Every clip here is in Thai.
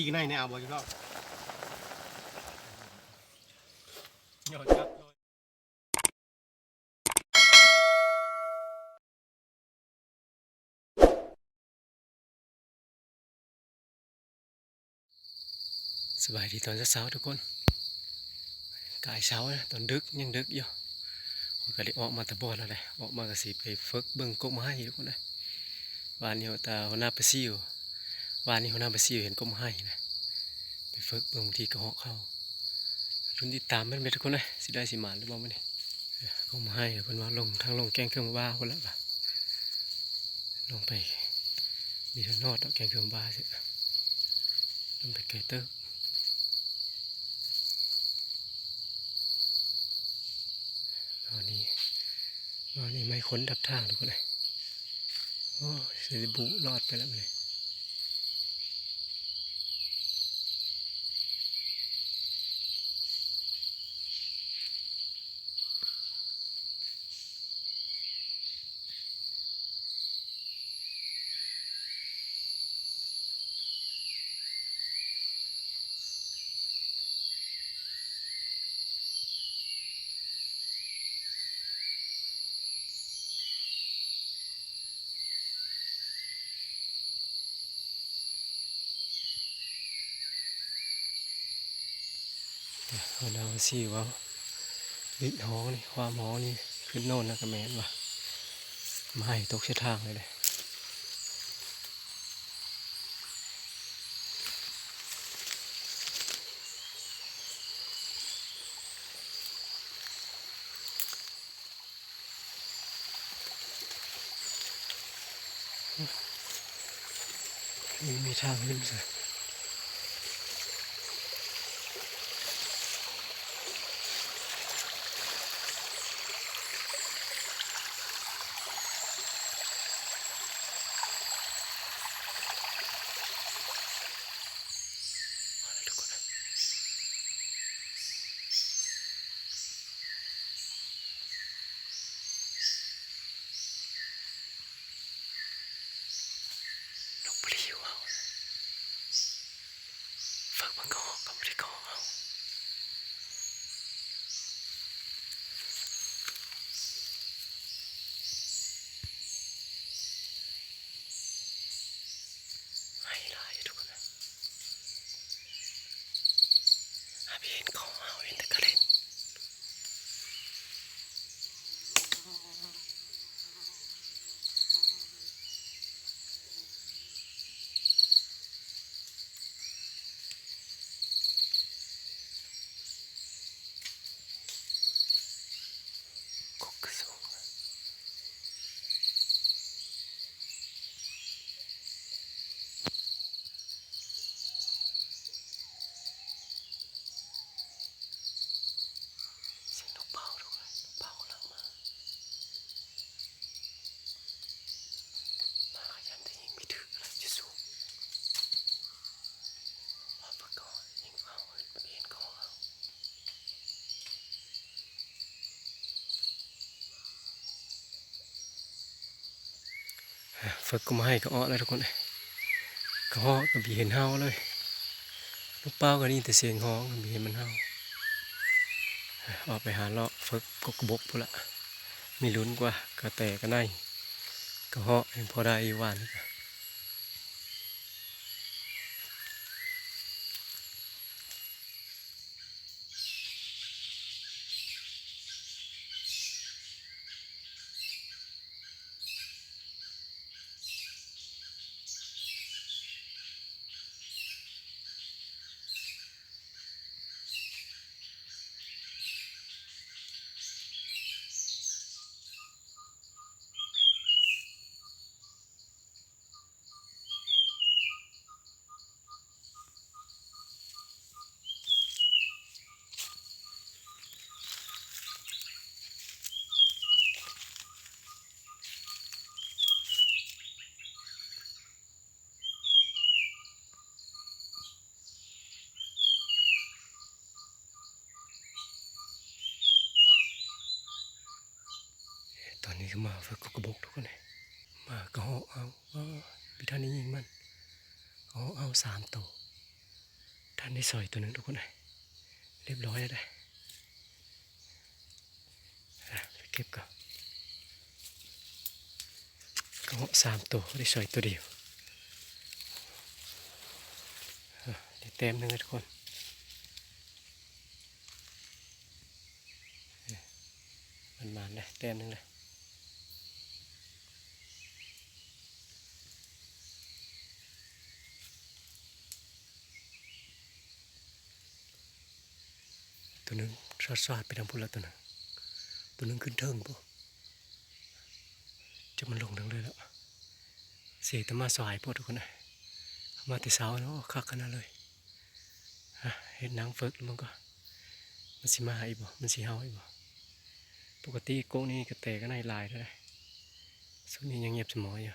ขี้กันในเนี่ยเอาบ่พี่น้องยอดจับสบายดีตอนเช้าทุกคนกายเช้านะตอนดึกยังดึกอยู่ก็ได้ออกมาตะบอดแล้วเลยออกมาก็สิไปฝึกเบิ่งกกไม้อยู่ทุกคนเลยวานนี้ตาหน้าไปซิว วานนี้หัวหน้าไปซิวเห็นกกไม้นะไปฝึกเบิ่งบางทีก็เหาะเข้ารุ่นที่ตามมันเป็นทุกคนเลยสิได้สิหมานหรือเปล่ามันนี่กกไม้เพิ่นว่าลงทางลงแกงเครื่องบ้าคนละบ่ะลงไป มีทนอดแกงเครื่องบ้าสิลงไปไกลเติบตอนนี้ตอนนี้ไม่ค้นดับทางทุกคนเลยโอ้เซริบุรอดไปแล้วเลย เอาดาวซี่ว่าลิดหอนี่ความห้อนี่ขึ้นโน่นนะกระแมนว่ะไม่ตกเส้นทางเลยเลยมีมีทางขึ้นสิ ฝึกก็มาให้ก็อ้อเลยทุกคนเลยก็อ้อก็บีเห็นเฮาเลยลูกเป้าก็นี่แต่เสียงฮ้องบีเห็นมันเฮาออกไปหาเลาะฝึกกกบกพุ่ละมีลุ้นกว่ากระแตก็ได้ก็เหาะเห็นพอได้อีวานนี่ มาฝึกกกบกทุกคนเลยมาก็เหาเอาว่าพิธานี้ยิงมันเหาเอาสามตัวท่านได้ซอยตัวหนึ่งทุกคนเลยเรียบร้อยแล้วได้ไปเก็บก่อนก็สามตัวได้ซอยตัวเดียวได้เต็มหนึ่งเลยทุกคนมันมาเลยเต็มหนึ่งเลย ตัวนึงสอดสอดไปทางพุ่นแล้วตัวนึงตัวนึงขึ้นเทิงปุ๊จะมันลงทางเลยแล้วเสียแตมาสายพวกทุกคนเลยเอามาแต่เช้าเนาะคักขนาดเลยเห็นนังเฟิกแล้วมันก็มันสิมาอีบ่มันสิเฮาอีบ่ปกติโก้นี่กระเตะก็ในลายเท่าไหร่สุดนี้ยังเงียบสมออยู่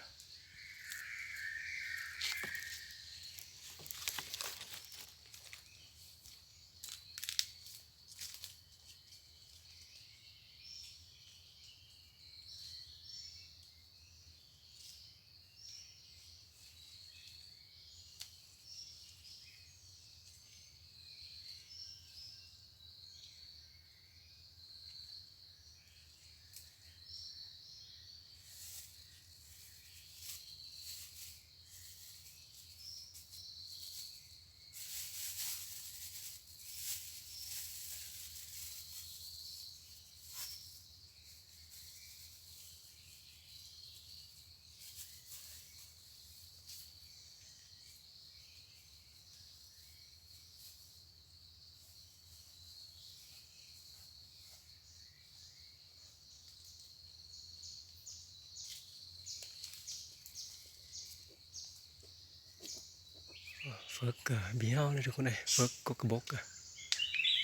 เฟิกกะเบี้ยวเลยทุกคนเลยเฟิกกกกระบกอะ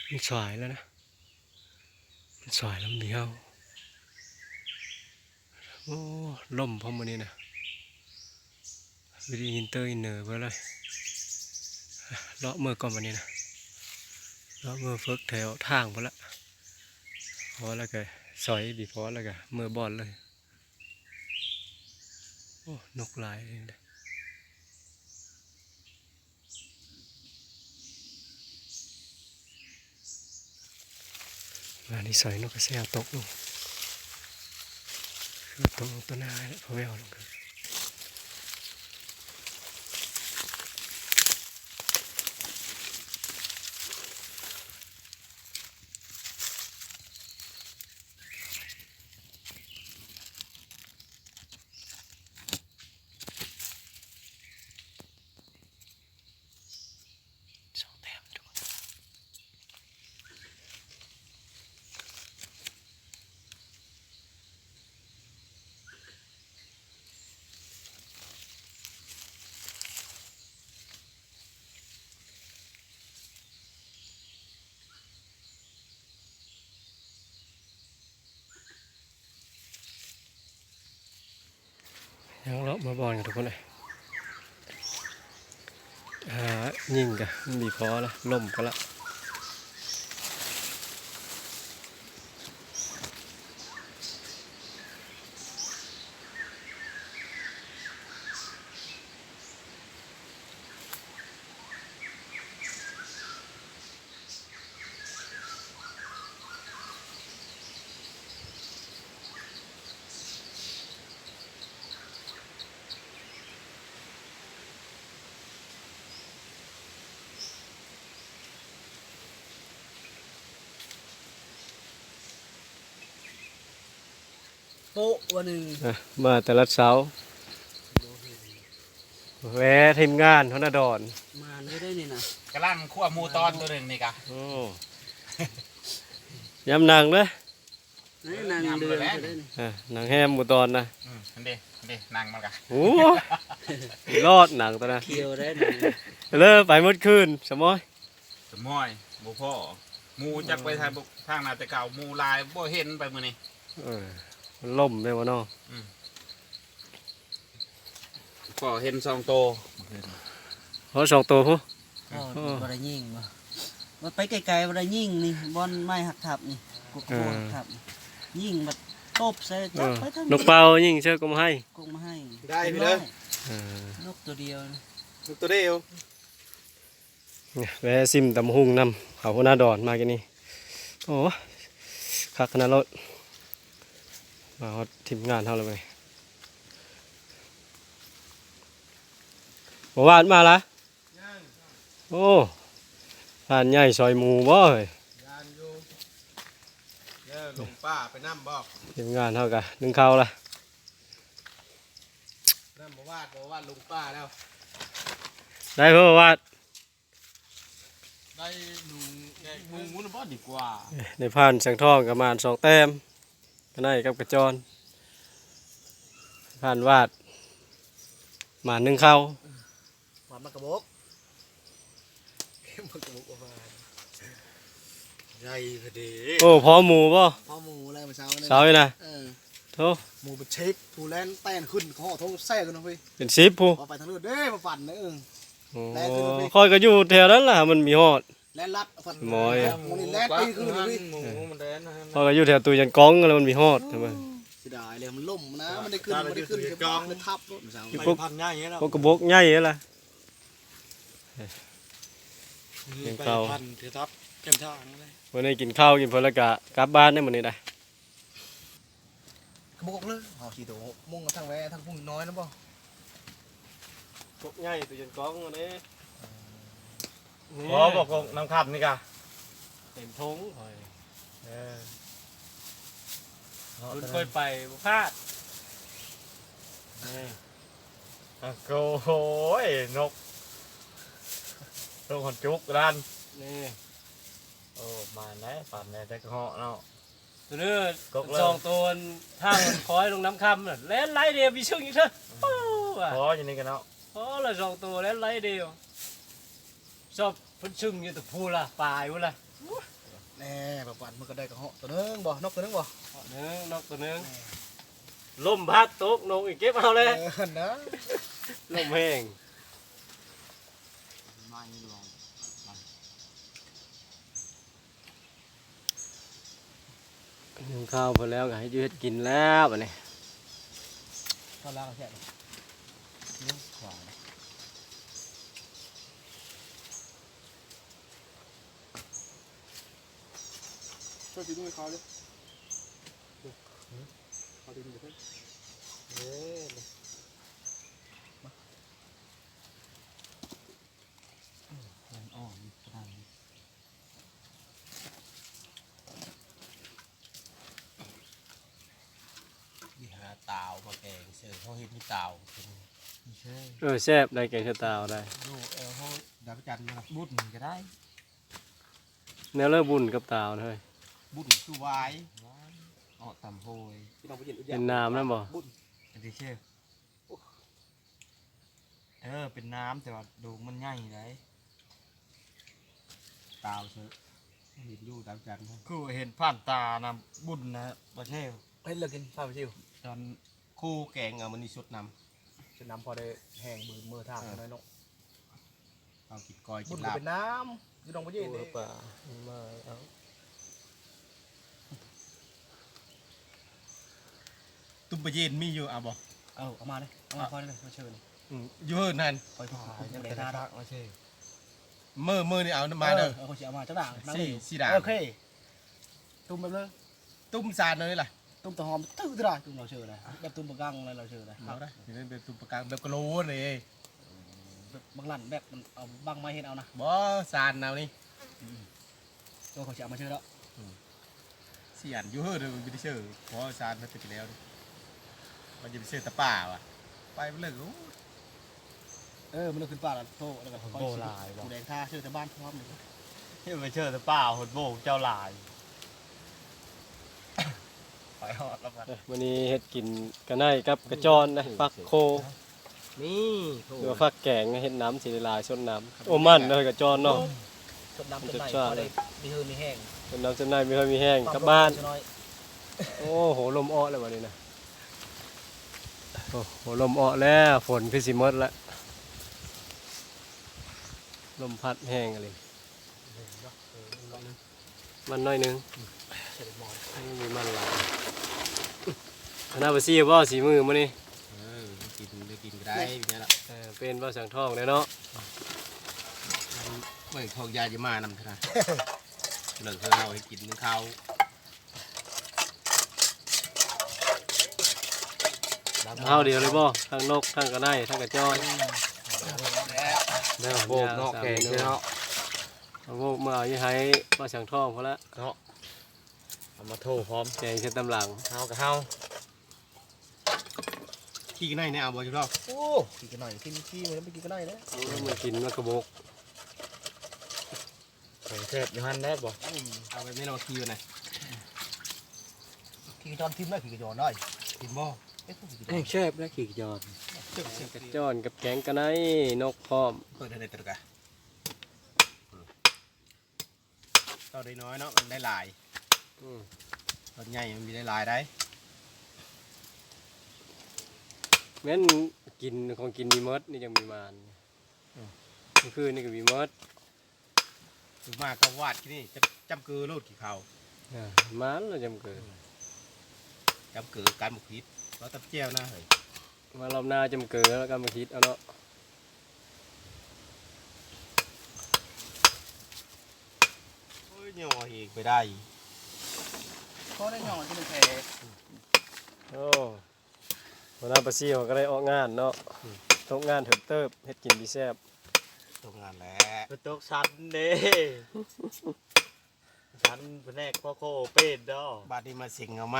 มันสายแล้วนะ มันสายแล้วมันเบี้ยวโอ้ล่มพร้อมวันนี้นะวิดีอินเตอร์อินเนอร์เพื่ออะไรเลาะเมื่อก่อนวันนี้นะเลาะเมื่อเฟิกแถวทางพอละพอแล้วก็สอยบีพอแล้วก็เมื่อบอลเลยโอ้นกหลายเลย งานนี้ใส่นกกระเซียตกลงคือตกลงต้นหน้าแล้วพอแววลงกัน ยังเลาะมาบอลกันทุกคนเลยหายิงกันมีพอละล่มก็ละ โป๊ะวันหนึ่งอะมาแต่ละเช้าแวะทีมงานธนดอนมาเลยได้นี่นะกำลังคั่วหมูตอนตัวหนึ่งนี่กะโอ้ยำหนังเลยนี่นางเดือนจะได้นี่อะหนังแฮมหมูตอนนะอืมอันเดอันเดนั่งมันกะโอ้รอดหนังตัวนะเคียวได้นี่เลิกไปหมดคืนสมอยสมอยหมูพ่อหมูจักไปทางบุทางนาแต่เก่าหมูลายบ่เห็นไปมื้อนี้เออ มันล่มไปวะเนาะพ่อเห็นซองโตเขาสองตัวหูอ๋อบ่ได้ยิงบ่มันไปไกลๆบ่ได้ยิงนี่บอลไม้หักทับนี่กุกโกหักทับนี่ยิงบัดตบใส่เอจับอไปทางนกเป่ายิ่งเชื่อก็มาให้กงมาให้ได้พี่เด้อเออนกตัวเดียวนะตัวเดียวโอ้เนี่ยแวะซิมตำหุงนำเขาหัวหน้าดอนมากันนี่โอ้คักขนาดรถ มาฮอดทีมงานเท่าไหร่ไปบ่วาดมาละโอ้ผ่านใหญ่ซอยหมูบ่เอ้ยยานอยู่เด้อลงป้าไปน้ำบอกทีมงานเท่ากันนึ่งข้าวละน้ำบ่วาดบ่วาดลงป้าแล้ว ได้เพื่อวาดได้ลุงได้ลุงมุนบ่ดีกว่า ในผ่านสังทองกับมานสองแต้มก็ ได้กับกระจร ผ่านวาด หมาหนึ่งข้าวหวานมากระบกเข้มกระบุกออกมาใหญ่พอดีโอ้พอหมูป่ะพ่อหมูอะไรมาเช้าเนี่ยเช้าอยู่นะเออโธ่หมูเป็นเชฟผู้แลนแป้นขึ้นเขาห่อทงแซ่กันนะพี่เป็นซิปผู้พอไปทางนู้นเด้มาปั่นนะเออ โอ้แลขึ้นไปคอยก็อยู่แถวนั้นล่ะมันมีฮอด แลนลัดปั่นหมอย หมูนี่แลนปีขึ้นเลยพี่หมูมันแดนนะฮะคอยก็อยู่แถวตูยันกองแล้วมันมีฮอดทำไมเสียดายเลยมันล่มนะมันได้ขึ้นมันได้ขึ้นแค่บ้านเลยทับรถมาเช้าอยู่ไปพวกพันง่ายอย่างเงี้ยพวกกระบอกใหญ่นั่นล่ะ เลี้ยงไปเก่า พันเททับเข็มทางเลยวันนี้กินข้าวกินผลแล้วก็กลับบ้านได้หมดนี่ได้กระบอกเลยห่อสีตัวมุ่งทั้งแวทั้งพุ่งน้อยนะป่ะพวกใหญ่ตูยันกองอันนี้ อ๋อบอกว่าน้ำขับนี่กะเต็มทงคอยเออคุณเคยไปบ่พลาดนี่อะโอ้ยนกนกหอนจุกดันนี่โอ้มาไหนปั่นไหนแต่ก็เหาะเนาะ ตัวนี้กกเลยสองตัวทางมันคอยลงน้ำคำน่ะเล่นไล่เดียวมีชึ่งอีกเถอะโอ้ว่ะพออยู่นี่กันเนาะ โอ้ละสองตัวเล่นไล่เดียว ชอบเพิ่นชึ่งอยู่แตะพูล่ะปลายวุ้นล่ะแน่แบบปั่นมันก็ได้กระเหาะตัวนึงบ่นกตัวนึงบ่ตัวหนึงนกตัวหนึงลมพัดตกนกอีกเก็บเอาเลยเออนะลมแห้งมาอีหลวงนึ่งข้าวพอแล้วก็ให้ยืดกินแล้วบัดนี้ข้าวล่างแค่นี้นี่ขวา ช่วยดูให้เขาเลยเขาดูดูเพื่อนเอ้ยมันอ่อนกระด้างนี่หาตามาแกงเสือเขาเห็นมีตาเป็นม่ใช่เออแซ่บได้แกงชะตาวได้ดูเออเขาดาวจันทร์นะบุญก็ได้ แนวเลิกบุญกับตาวนะเฮ้ย บุญคือวายออกต่ำโพยพี่น้องไปยินอุเป็นน้ำนั่นบ่ บุญอันที่เชื่อเออเป็นน้ำแต่ว่าดูมันง่ายเลยเตาเสือเห็นอยู่ดาวจันทร์คือเห็นผ่านตานะบุญนะประเทศให้เลิกกินข้าวไปชิวตอนคู่แกงอะมันนี่ชุดนจะน้ำพอได้แห้งมือมือทางน้อยเนาะำเอากินกอยบุกิญนก็ลาบเป็นน้ำพี่น้องไปยินตัวป่ามาเอา ตุ้มปะเย็นมีอยู่อะบอกเอาเอามาเลยเอามาคอยเลยมาเชิญอยู่เฮิร์นั่นคอยพายังได้ท่าได้ไม่ใช่เมื่อเมื่อนี่เอามาเด้อเออเขาจะเอามาเจ้าด่างนั่งสี่อยู่สี่ด่างโอเคตุ้มไปเลยตุ้มซานเลยล่ะตุ้มตะหอมตื้อตะได้ตุ้มเราเชิญเลยแบบตุ้มปะกังอะไรเราเชิญเลยเอาได้เดี๋ยวนี้เป็นตุ้มปากกางแบบกระโหลกเลยแบบบางหลั่นแบบมันเอาบางไม้เห็นเอานะบ่ซานเอานี่ตัวเขาจะเอามาเชิญแล้วเสียนอยู่เฮิร์เลยมันไม่ได้เชื่อเพราะซานมันติดไปแล้วนี่ มันจะไปเชื่อตะป่าว่ะไปมันเลยโอ้เออมันเลยขึ้นป่าแล้วโตแล้วก็คอยกูแดงท่าเชิญแต่บ้านพร้อมเลยที่ไปเชื่อแต่เปล่าหดโบกเจ้าหลายไปหอดแล้วกันเอ้ยวันนี้เฮ็ดกินกันได้กับกระจรนะฟักโคนี่โถหรือว่าฟักแกงเฮ็ดน้ำสีลายส้นน้ำโอ้มันเลยกระจรเนาะจนน้ำจนไหนจัดจ้านพอได้มีหือมีแห้งเป็นน้ำส้นในไม่ค่อยมีแห้งกลับบ้านน้อยโอ้โหลมอ้อเลยวันนี้นะ โอ้โหลมอ้อแล้วฝนคือสิหมดละลมพัดแห้งอะไรมันน้อยหนึงไม่มีมันหลายคณะบะซี่บ่สีมือมื้อนี้เออกินได้กินก็ได้อย่างเงี้ยละเออเป็นบ่สังทองเลยเนาะเมื่อทองยาจะมานำเท่านั้นเลิกเธอเอาให้กินนึงข้าว เฮาเดียวเลยบ่ทั้งนกทั้งกระไนทั้งกระจ้อยเด้อโบกเนาะแกงเนาะเอาโบกมาเอาอยู่ให้มาสังทองพอละเนาะเอามาโทรพร้อมแกงเส้นตำหลังเฮากับเฮาขี้กันไหนเนี่ยเอาบ่จุดรอบโอ้ขี้กันหน่อยขี้ขี้มันไม่กินกันไหนแล้วมันกินมันกระบกเทพยูฮันได้บ่เอาไปไม่รอขี้กันไหนขี้จอนทิมได้ขี้จอนได้ทิมบ่ เอ๊ะขี้จอนเชฟและขี่ยอดเจ็บเจ็บกระจ้อนกับแกงกระไนนกพร้อมเปิดอะไรตระกะตอนน้อยเนาะมันได้หลายอืมตอนใหญ่มันมีได้หลายได้แม่นกินของกินมีมดนี่ยังมีมานกลางคืนนี่ก็มีมดถึงมากก็วาดที่นี่จะจำเกลือโลดกี่เขาอ่ามันเราจำเกิดจำเกลือการบุกพิษ เราตับเจียวนะเฮ้ยมารอบหน้าจำเกิดแล้วก็มาคิดเอาเนาะโอ้ยย่ออีกไปได้เขาได้หยอดที่มันแพโอ้หัวหน้าประซี่เขาก็ได้ออกงานเนาะทกงานเถิดเติบเฮ็ดกินดีแซ่บตรงงานแล้วเป็นตกชั้นเด้ชั้นเป็นแรกพ่อโคเป็ดดอบาดนี้มาสิงเอาไหม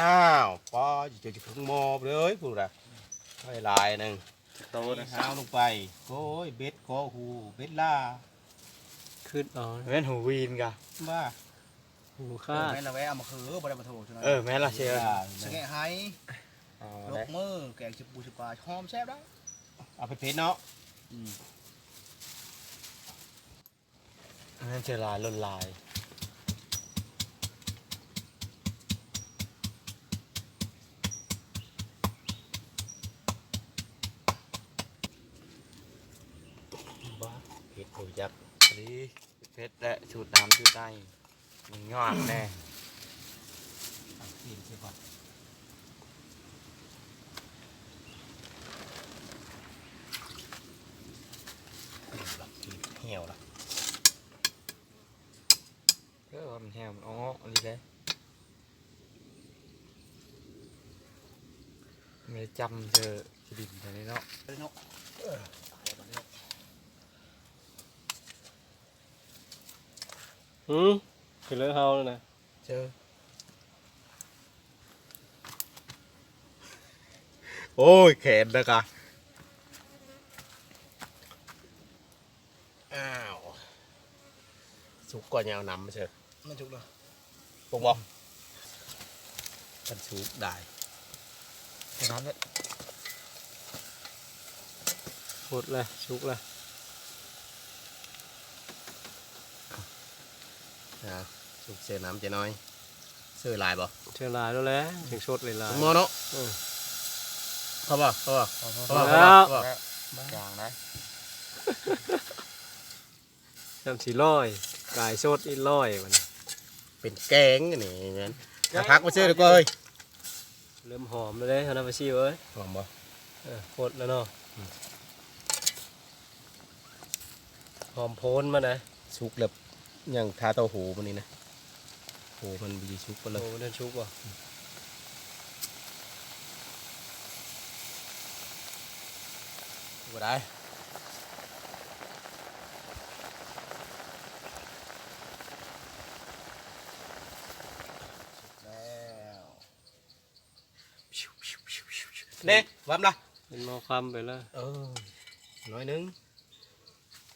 อ้าวพอจะจะขึ้นมอบเลยพูดอะไม่ลายหนึ่งโตนะครัเอาบลงไปโอ้ยเบ็ดโคหูเบ็ดล่าขึ้นเอาแม่นหูวีนกะบ้าหูคาดไม่ละแวะเอามาคือบ่ได้มาโทรใช่ไหมเออแม่นละเชียวสแกะไห้เอาลได้กมือแกงชิบปูชิบปลาหอมแซ่บได้เอาไปเพชรเนาะอันนั่นเชียวลายลนลาย เพชรหูยักษ์อันนี้เพชรและชูดน้ำชูดได้มันงอกแน่เอาเปลี่ยนใช่ปะเหี่ยวละก็มันแฮมอ๋ออันนี้เลยไม่ได้จำเจอขีดินตัวนี้เนาะเลยเนาะ หืมคือเลือเฮาแล้วนะเจอ โอ้ยแขนนะกะอ้าว สุกก่อนยาวนำมาเชอะมันจุกเลยปงบอกกันสุกได้แค่นั้นเลย หมดเลยชุกเลย นะสุกเสียน้ำจะน้อย เสื้อลายบ่เชื่อลายแล้วแหละถึงชดเลยลาย มอเนาะเออ เขาบ่เขาบ่พอเขาบ่แล้วเขาบ่กลางนะน้ำสีร้อยกายชดอีร้อยมันเป็นแกงอันนี่งั้นถ้าพักมาเชื่อดีกว่าเฮ้ยเริ่มหอมแล้วเด้หัวหน้าประซี่เอ้ยหอมบ่เออหมดแล้วเนาะหอมโพนมานะสุกแบบ อย่างทาเต้าหูมันนี่นะโหมันบีสุกไปเลยโอ้นั่นชุกว่ะบ่ได้เน่วับละเป็นหมอคำไปแล้วเออน้อยนึง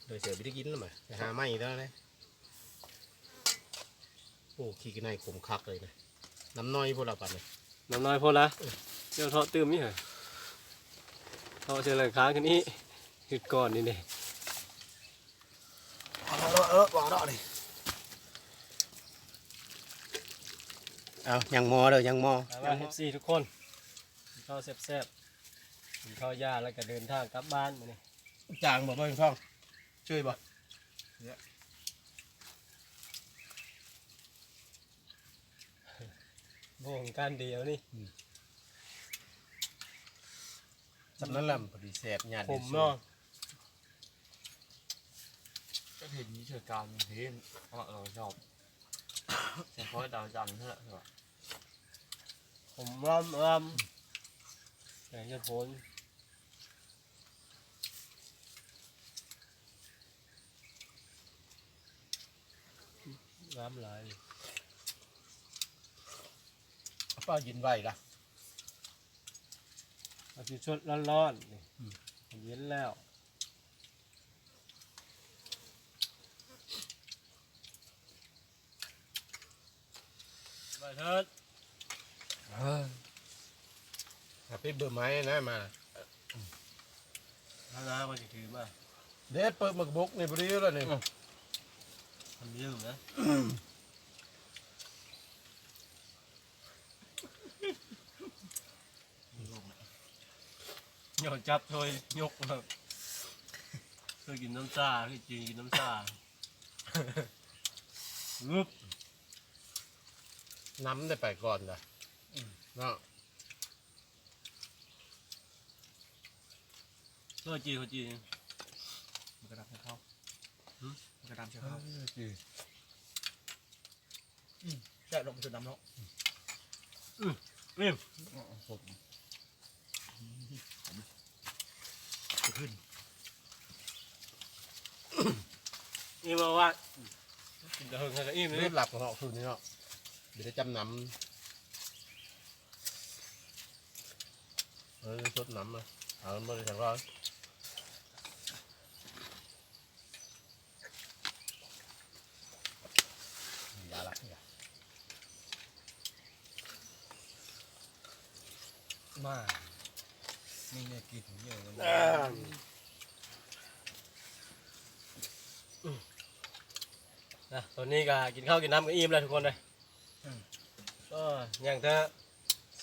เดี๋ยวเสือไปได้กินแล้วมั้ยไปหาไม้แล้วนะ โอ้ขี้กันในขมคักเลยนะน้ำน้อยพวกเราปัดเลยน้ำน้อยพอละเจ้าเทาะตื้มนี่เหรอเทาะเชิญเลยค้างขึ้นนี้หยุดก่อนนี่เด้เอาเออเออบอกเนาะดิเอายังมอเด้อยังมอมาเอฟซีทุกคนกินข้าวแซ่บๆกินข้าวยาแล้วก็เดินทางกลับบ้านมาเนี่ยจางบ่บ่ท่องช่วยบ่โบ่งกันเดียวนี่จำนั้นแหละพอดีแสบหยาดผมเนาะก็เห็นนี่เฉยการเห็นเพราะเราชอบแต่เพราะดาวจันทร์เท่าไหร่ผมรำรำแต่จะพ้นน้ำไหลเอาเป้ายินไว้ละเอาที่ชดร้อนๆนี่เย็นแล้วไปเถิดถ้าไปเบอร์ไม้นะมาถ้าน้ามันจะถือมาเด็ดเปิดหมึกบกในบริแล้วนี่ทำยืมนะ โยนจับโดยยกมาเคยกินน้ำซ่าเคยจีนกินน้ำซ่าลุบน้ำได้ไปก่อนนะเนาะเคยจีนเขาจีนมันกระดำเช้าเข้ามันกระดำเช้าเข้าแค่ลงจุดน้ำเนาะนี่ ขึ้น นี่มาว่ากินกระเฮงให้กระอิ่มรีเลยบหลับของเราคืนนี้เนาะเดี๋ยวจะจำน้ำเออชดน้ำมาเอามาเลยทางเราอย่าละอย่ามา นี่เนี่ยกินเยอะกันนะตอนนี้ก็กินข้าวกินน้ำกันอิ่มแล้วทุกคนเลยก็อย่างถ้า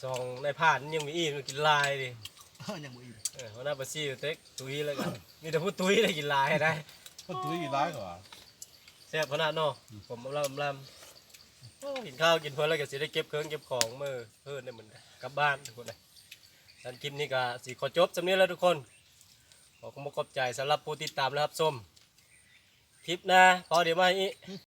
สองในผ่านยังมีอิ่มกินลายดิยังบ่อิ่มเออหัวหน้าบัสซี่เต็กตุ้ยแล้วกันมีแต่พูดตุ้ยได้กินลายได้คนตุ้ยกี่ร้ายกว่าแซ่บขนาดเนาะผมอำลำอำลำโอ้กินข้าวกินเพลินแล้วก็สิได้เก็บเครื่องเก็บของมือเพิ่นได้เหมือนกันกลับบ้านทุกคนเลย ดันคลิปนี้ก็สีขอจบสำนี้แล้วทุกคน ขอขอบคุณขอบใจสำหรับผู้ติดตามนะครับชมคลิปหนะพอเดี๋ยวมาอีก